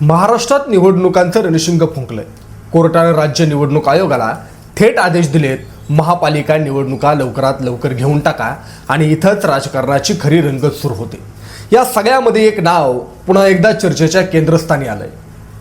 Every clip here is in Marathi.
महाराष्ट्रात निवडणुकांचं रणशिंग फुंकलंय. कोर्टानं राज्य निवडणूक आयोगाला थेट आदेश दिलेत महापालिका निवडणुका लवकरात लवकर घेऊन टाका आणि इथंच राजकारणाची खरी रंगत सुरू होते. या सगळ्यामध्ये एक नाव पुन्हा एकदा चर्चेच्या केंद्रस्थानी आलंय.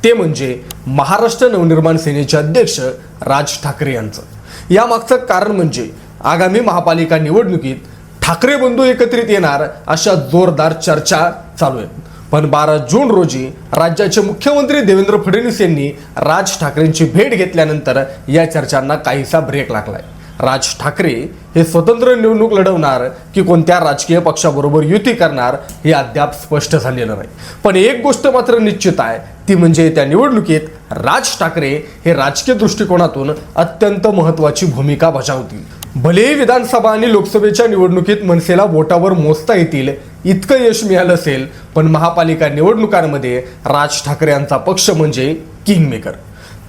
ते म्हणजे महाराष्ट्र नवनिर्माण सेनेचे अध्यक्ष राज ठाकरे यांचं. यामागचं कारण म्हणजे आगामी महापालिका निवडणुकीत ठाकरे बंधू एकत्रित येणार अशा जोरदार चर्चा चालू आहेत. पण बारा जून रोजी राज्याचे मुख्यमंत्री देवेंद्र फडणवीस यांनी राज ठाकरेंची भेट घेतल्यानंतर या चर्चांना काहीसा ब्रेक लागलाय. राज ठाकरे हे स्वतंत्र निवडणूक लढवणार की कोणत्या राजकीय पक्षाबरोबर युती करणार हे अद्याप स्पष्ट झालेलं नाही. पण एक गोष्ट मात्र निश्चित आहे ती म्हणजे त्या निवडणुकीत राज ठाकरे हे राजकीय दृष्टिकोनातून अत्यंत महत्त्वाची भूमिका बजावतील. भलेही विधानसभा आणि लोकसभेच्या निवडणुकीत मनसेला वोटावर मोजता येतील इतकं यश मिळालं असेल पण महापालिका निवडणुकांमध्ये राज ठाकरे यांचा पक्ष म्हणजे किंगमेकर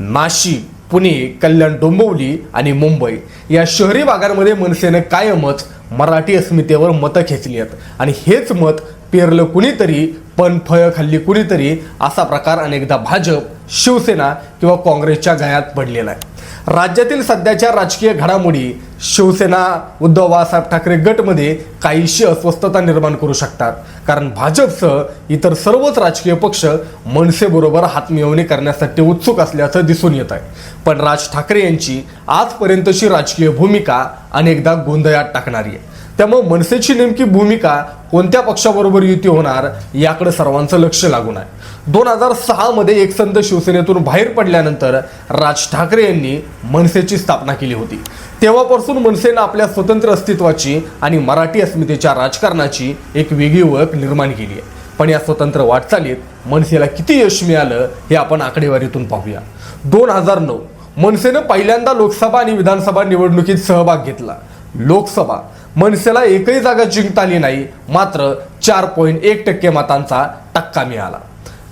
नाशिक पुणे कल्याण डोंबिवली आणि मुंबई या शहरी भागांमध्ये मनसेनं कायमच मराठी अस्मितेवर मतं खेचली आहेत. आणि हेच मत पेरलं कुणीतरी पण फळ खाल्ली कुणीतरी असा प्रकार अनेकदा भाजप शिवसेना किंवा काँग्रेसच्या गळ्यात पडलेला आहे. राज्यातील सध्याच्या राजकीय घडामोडी शिवसेना उद्धव बाळासाहेब ठाकरे गटमध्ये काहीशी अस्वस्थता निर्माण करू शकतात. कारण भाजपसह इतर सर्वच राजकीय पक्ष मनसेबरोबर हातमिळवणी करण्यासाठी उत्सुक असल्याचं दिसून येत आहे. पण राज ठाकरे यांची आजपर्यंतची राजकीय भूमिका अनेकदा गोंधळात टाकणारी आहे. त्यामुळे मनसेची नेमकी भूमिका कोणत्या पक्षाबरोबर युती होणार याकडे सर्वांचं लक्ष लागून आहे. दोन हजार सहामध्ये एकसंध शिवसेनेतून बाहेर पडल्यानंतर राज ठाकरे यांनी मनसेची स्थापना केली होती. तेव्हापासून मनसेनं आपल्या स्वतंत्र अस्तित्वाची आणि मराठी अस्मितेच्या राजकारणाची एक वेगळी ओळख निर्माण केली आहे. पण या स्वतंत्र वाटचालीत मनसेला किती यश मिळालं हे आपण आकडेवारीतून पाहूया. दोन हजार नऊ मनसेनं पहिल्यांदा लोकसभा आणि विधानसभा निवडणुकीत सहभाग घेतला. लोकसभा मनसेला एकही जागा जिंकता आली नाही मात्र चार पॉईंट एक टक्के मतांचा टक्का मिळाला.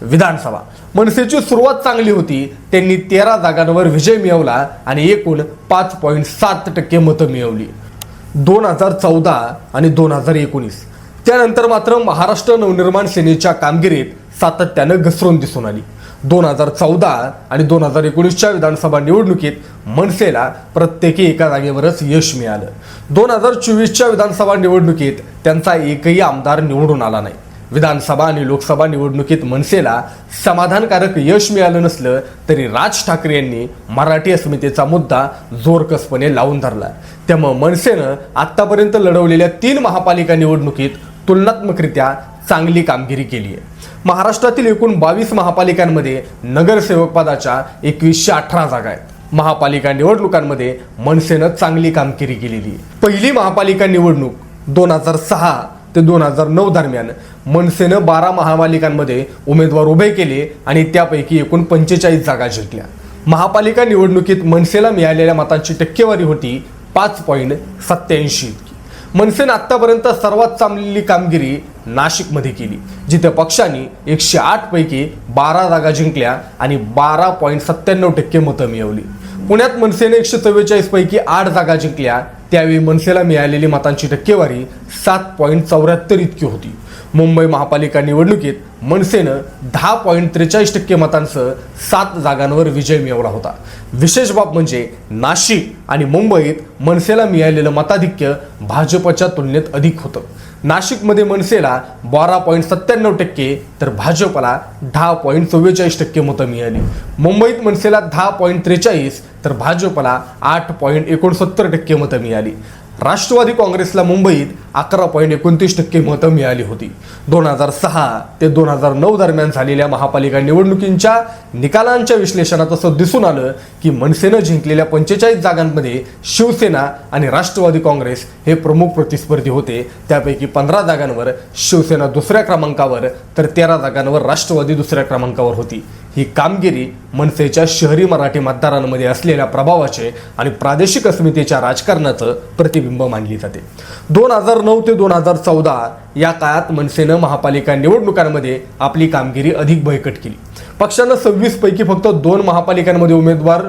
विधानसभा. मनसेची सुरुवात चांगली होती त्यांनी तेरा जागांवर विजय मिळवला आणि एकूण पाच पॉईंट सात टक्के मतं मिळवली. दोन हजार चौदा आणि दोन हजार एकोणीस. त्यानंतर मात्र महाराष्ट्र नवनिर्माण सेनेच्या कामगिरीत सातत्यानं घसरून दिसून आली. दोन हजार चौदा आणि दोन हजार एकोणीसच्या विधानसभा निवडणुकीत मनसेला प्रत्येकी एका जागेवरच यश मिळालं. दोन हजार चोवीसच्या विधानसभा निवडणुकीत त्यांचा एकही आमदार निवडून आला नाही. विधानसभा आणि लोकसभा निवडणुकीत मनसेला समाधानकारक यश मिळालं नसलं तरी राज ठाकरे यांनी मराठी अस्मितेचा मुद्दा जोरकसपणे लावून धरला. त्यामुळे मनसेनं आतापर्यंत लढवलेल्या तीन महापालिका निवडणुकीत तुलनात्मकरित्या चांगली कामगिरी केली आहे. महाराष्ट्रातील एकूण बावीस महापालिकांमध्ये नगरसेवक पदाच्या एकवीसशे अठरा जागा आहेत. महापालिका निवडणुकांमध्ये मनसेनं चांगली कामगिरी केलेली आहे. पहिली महापालिका निवडणूक दोन हजार सहा ते दोन हजार नऊ दरम्यान मनसेनं बारा महापालिकांमध्ये उमेदवार उभे केले आणि त्यापैकी एकूण पंचेचाळीस जागा जिंकल्या. महापालिका निवडणुकीत मनसेला मिळालेल्या मतांची टक्केवारी होती पाच पॉईंट सत्याऐंशी मनसेनं आतापर्यंत सर्वात चांगली कामगिरी नाशिकमध्ये केली जिथे पक्षाने एकशे आठ पैकी बारा जागा जिंकल्या आणि बारा पॉईंट सत्त्याण्णव टक्के मतं मिळवली. पुण्यात मनसेने एकशे चव्वेचाळीस पैकी आठ जागा जिंकल्या त्यावेळी मनसेला मिळालेली मतांची टक्केवारी सात पॉईंट चौऱ्याहत्तर इतकी होती. मुंबई महापालिका निवडणुकीत मनसेनं दहा पॉईंट त्रेचाळीस टक्के मतांसह सात जागांवर विजय मिळवला होता. विशेष बाब म्हणजे नाशिक आणि मुंबईत मनसेला मिळालेलं मताधिक्य भाजपच्या तुलनेत अधिक होतं. नाशिकमध्ये मनसेला बारा पॉईंट सत्त्याण्णव टक्के तर भाजपला दहा पॉईंट चव्वेचाळीस टक्के मतं मिळाली. मुंबईत मनसेला दहा पॉईंट त्रेचाळीस तर भाजपला आठ पॉईंट एकोणसत्तर टक्के मतं मिळाली. राष्ट्रवादी काँग्रेसला मुंबईत अकरा पॉईंट एकोणतीस टक्के मतं मिळाली होती. दोन हजार सहा ते दोन हजार नऊ दरम्यान झालेल्या महापालिका निवडणुकींच्या निकालांच्या विश्लेषणात असं दिसून आलं की मनसेनं जिंकलेल्या पंचेचाळीस जागांमध्ये शिवसेना आणि राष्ट्रवादी काँग्रेस हे प्रमुख प्रतिस्पर्धी होते. त्यापैकी पंधरा जागांवर शिवसेना दुसऱ्या क्रमांकावर तर तेरा जागांवर राष्ट्रवादी दुसऱ्या क्रमांकावर होती. ही कामगिरी मनसेच्या शहरी मराठी मतदारांमध्ये असलेल्या प्रभावाचे आणि प्रादेशिक अस्मितेच्या राजकारणाचं प्रतिबिंब मानली जाते. दोन हजार नऊ ते दोन हजार चौदा या काळात मनसेनं महापालिका निवडणुकांमध्ये आपली कामगिरी अधिक बळकट केली. पक्षानं सव्वीस पैकी फक्त दोन महापालिकांमध्ये उमेदवार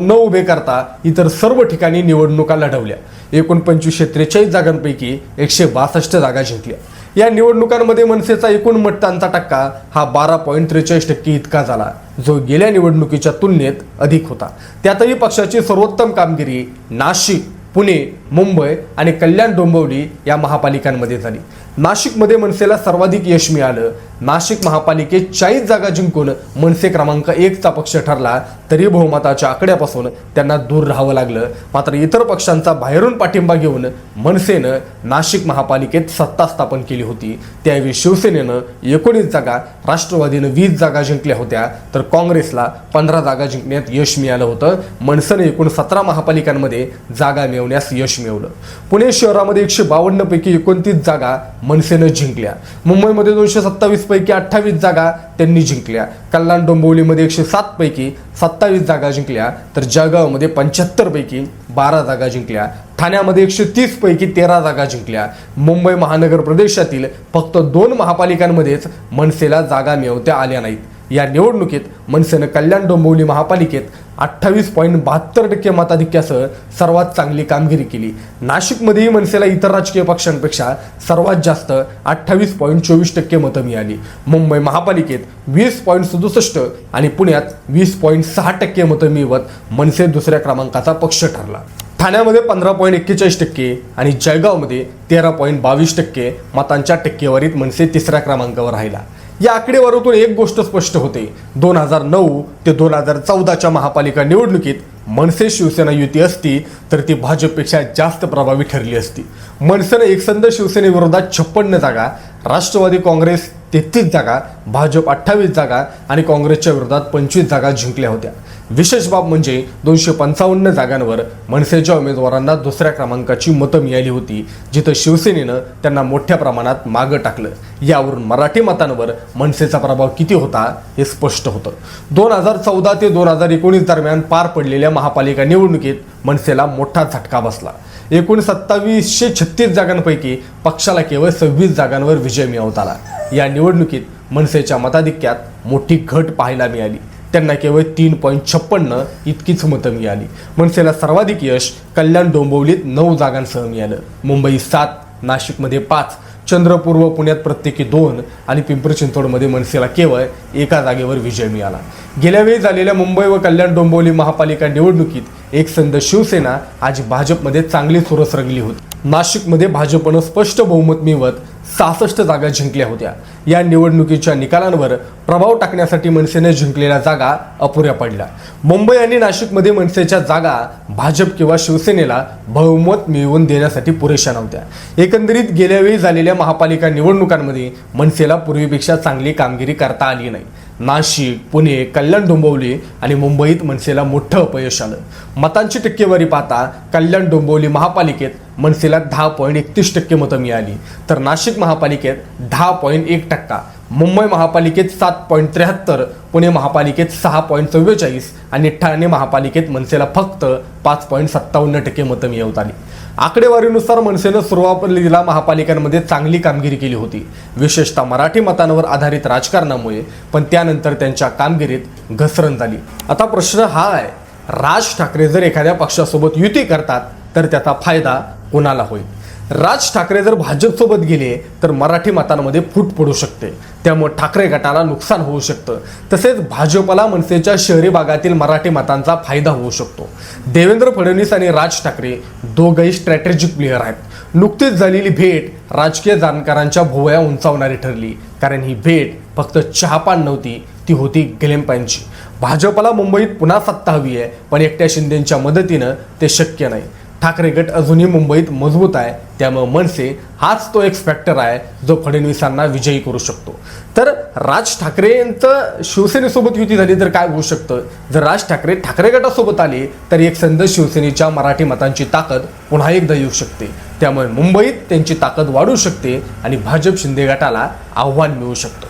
न उभे करता इतर सर्व ठिकाणी निवडणुका लढवल्या. एकूण पंचवीसशे त्रेचाळीस जागांपैकी एकशे बासष्ट जागा जिंकल्या. या निवडणुकांमध्ये मनसेचा एकूण मतदानचा टक्का हा बारा पॉईंट त्रेचाळीस टक्के इतका झाला जो गेल्या निवडणुकीच्या तुलनेत अधिक होता. त्यातही पक्षाची सर्वोत्तम कामगिरी नाशिक पुणे मुंबई आणि कल्याण डोंबिवली या महापालिकांमध्ये झाली. नाशिकमध्ये मनसेला सर्वाधिक यश मिळालं. नाशिक महापालिकेत चाळीस जागा जिंकून मनसे क्रमांक एकचा पक्ष ठरला तरी बहुमताच्या आकड्यापासून त्यांना दूर राहावं लागलं. मात्र इतर पक्षांचा बाहेरून पाठिंबा घेऊन मनसेनं नाशिक महापालिकेत सत्ता स्थापन केली होती. त्यावेळी शिवसेनेनं एकोणीस जागा राष्ट्रवादीनं वीस जागा जिंकल्या होत्या. तर काँग्रेसला पंधरा जागा जिंकण्यात यश मिळालं होतं. मनसेनं एकूण सतरा महापालिकांमध्ये जागा मिळवण्यास यश मिळवलं पुणे शहरामध्ये एकशे बावन्न पैकी एकोणतीस जागा मनसेनं जिंकल्या. मुंबईमध्ये दोनशे सत्तावीस पैकी अठ्ठावीस जागा त्यांनी जिंकल्या. कल्याण डोंबिवलीमध्ये एकशे सात पैकी सत्तावीस जागा जिंकल्या. तर जळगावमध्ये पंच्याहत्तर पैकी बारा जागा जिंकल्या. ठाण्यामध्ये एकशे तीस पैकी तेरा जागा जिंकल्या. मुंबई महानगर प्रदेशातील फक्त दोन महापालिकांमध्येच मनसेला जागा मिळवता आल्या नाहीत. या निवडणुकीत मनसेनं कल्याण डोंबिवली महापालिकेत अठ्ठावीस पॉईंट बहात्तर टक्के मताधिक्यासह सर्वात चांगली कामगिरी केली. नाशिकमध्येही मनसेला इतर राजकीय पक्षांपेक्षा सर्वात जास्त अठ्ठावीस पॉईंट चोवीस टक्के मतं मिळाली. मुंबई महापालिकेत वीस पॉईंट सदुसष्ट आणि पुण्यात वीस पॉईंट सहा टक्के मतं मिळवत मनसे दुसऱ्या क्रमांकाचा पक्ष ठरला. ठाण्यामध्ये पंधरा पॉईंट एक्केचाळीस टक्के आणि जळगावमध्ये तेरा पॉईंट बावीस टक्के मतांच्या टक्केवारीत मनसे तिसऱ्या क्रमांकावर राहिला. या आकडेवारीतून एक गोष्ट स्पष्ट होते. दोन हजार नऊ ते दोन हजार चौदाच्या महापालिका निवडणुकीत मनसे शिवसेना युती असती तर ती भाजपपेक्षा जास्त प्रभावी ठरली असती. मनसेनं एकसंध शिवसेनेविरोधात छप्पन्न जागा राष्ट्रवादी काँग्रेस तेहतीस जागा भाजप अठ्ठावीस जागा आणि काँग्रेसच्या विरोधात पंचवीस जागा जिंकल्या होत्या. विशेष बाब म्हणजे दोनशे पंचावन्न जागांवर मनसेच्या उमेदवारांना दुसऱ्या क्रमांकाची मतं मिळाली होती जिथं शिवसेनेनं त्यांना मोठ्या प्रमाणात मागं टाकलं. यावरून मराठी मतांवर मनसेचा प्रभाव किती होता हे स्पष्ट होतं. दोन हजार चौदा ते दोन हजार एकोणीस दरम्यान पार पडलेल्या महापालिका निवडणुकीत मनसेला मोठा झटका बसला. एकूण सत्तावीसशे छत्तीस जागांपैकी पक्षाला केवळ सव्वीस जागांवर विजय मिळवता आला या निवडणुकीत मनसेच्या मताधिक्यात मोठी घट पाहायला मिळाली. त्यांना केवळ तीन पॉईंट छप्पन्न इतकीच मतं मिळाली. मनसेला सर्वाधिक यश कल्याण डोंबिवलीत नऊ जागांसह मिळालं. मुंबई सात नाशिकमध्ये पाच चंद्रपूर व पुण्यात प्रत्येकी दोन आणि पिंपरी चिंचवडमध्ये मनसेला केवळ एका जागेवर विजय मिळाला. गेल्या वेळी झालेल्या मुंबई व कल्याण डोंबिवली महापालिका निवडणुकीत एक संध शिवसेना आज भाजपमध्ये चांगली सुरस रंगली होती. नाशिकमध्ये भाजपनं स्पष्ट बहुमत मिळवत सहासष्ट जागा जिंकल्या होत्या. या निवडणुकीच्या निकालांवर प्रभाव टाकण्यासाठी मनसेने जिंकलेल्या जागा अपुऱ्या पडल्या मुंबई आणि नाशिकमध्ये मनसेच्या जागा भाजप किंवा शिवसेनेला बहुमत मिळवून देण्यासाठी पुरेशा नव्हत्या. एकंदरीत गेल्यावेळी झालेल्या महापालिका निवडणुकांमध्ये मनसेला पूर्वीपेक्षा चांगली कामगिरी करता आली नाही. नाशिक पुणे कल्याण डोंबिवली आणि मुंबईत मनसेला मोठं अपयश आलं. मतांची टक्केवारी पाहता कल्याण डोंबिवली महापालिकेत मनसेला दहा पॉईंट एकतीस टक्के मतं मिळाली. तर नाशिक महापालिकेत दहा पॉईंट एक टक्का. मुंबई महापालिकेत सात पॉईंट त्र्याहत्तर. पुणे महापालिकेत सहा पॉईंट चव्वेचाळीस आणि ठाणे महापालिकेत मनसेला फक्त पाच पॉईंट सत्तावन्न टक्के मतं मिळवत आली. आकडेवारीनुसार मनसेनं सुरुवातीला महापालिकांमध्ये चांगली कामगिरी केली होती. विशेषतः मराठी मतांवर आधारित राजकारणामुळे पण त्यानंतर त्यांच्या कामगिरीत घसरण झाली. आता प्रश्न हा आहे राज ठाकरे जर एखाद्या पक्षासोबत युती करतात तर त्याचा फायदा कोणाला होईल? राज ठाकरे जर भाजपसोबत गेले तर मराठी मतांमध्ये फूट पडू शकते. त्यामुळे ठाकरे गटाला नुकसान होऊ शकतं. तसेच भाजपला मनसेच्या शहरी भागातील मराठी मतांचा फायदा होऊ शकतो. देवेंद्र फडणवीस आणि राज ठाकरे दोघंही स्ट्रॅटेजिक प्लेअर आहेत. नुकतीच झालेली भेट राजकीय जाणकारांच्या भोवया उंचावणारी ठरली. कारण ही भेट फक्त चहापान नव्हती ती होती गेलेम्पांची. भाजपला मुंबईत पुन्हा सत्ता हवी आहे पण एकट्या शिंदेच्या मदतीनं ते शक्य नाही. ठाकरे गट अजूनही मुंबईत मजबूत आहे. त्यामुळे मनसे हाच तो एक फॅक्टर आहे जो फडणवीसांना विजयी करू शकतो. तर राज ठाकरे यांचं शिवसेनेसोबत युती झाली तर काय होऊ शकतं? जर राज ठाकरे ठाकरे गटासोबत आले तर एक संद शिवसेनेच्या मराठी मतांची ताकद पुन्हा एकदा येऊ शकते. त्यामुळे मुंबईत त्यांची ताकद वाढू शकते आणि भाजप शिंदे गटाला आव्हान मिळू शकतं.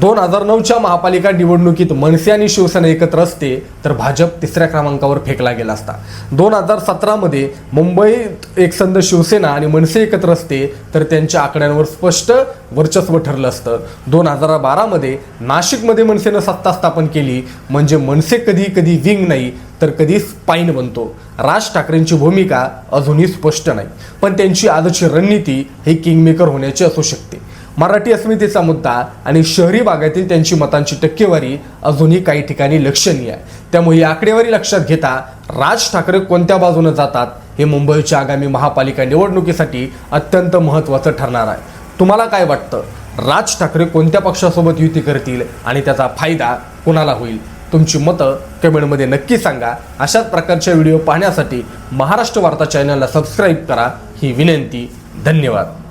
दोन हजार नऊच्या महापालिका निवडणुकीत मनसे आणि शिवसेना एकत्र असते तर भाजप तिसऱ्या क्रमांकावर फेकला गेला असता. दोन हजार सतरामध्ये मुंबईत एकसंध शिवसेना आणि मनसे एकत्र असते तर त्यांच्या आकड्यांवर स्पष्ट वर्चस्व ठरलं असतं. दोन हजार बारामध्ये नाशिकमध्ये मनसेनं सत्ता स्थापन केली म्हणजे मनसे कधी कधी विंग नाही तर कधी स्पाईन बनतो. राज ठाकरेंची भूमिका अजूनही स्पष्ट नाही पण त्यांची आजची रणनीती ही किंगमेकर होण्याची असू शकते. मराठी अस्मितेचा मुद्दा आणि शहरी भागातील त्यांची मतांची टक्केवारी अजूनही काही ठिकाणी लक्षणीय आहे. त्यामुळे ही आकडेवारी लक्षात घेता राज ठाकरे कोणत्या बाजूने जातात हे मुंबईच्या आगामी महापालिका निवडणुकीसाठी अत्यंत महत्त्वाचं ठरणार आहे. तुम्हाला काय वाटतं? राज ठाकरे कोणत्या पक्षासोबत युती करतील आणि त्याचा फायदा कोणाला होईल? तुमची मतं कमेंटमध्ये नक्की सांगा. अशाच प्रकारच्या व्हिडिओ पाहण्यासाठी महाराष्ट्र वार्ता चॅनलला सबस्क्राईब करा. ही विनंती. धन्यवाद.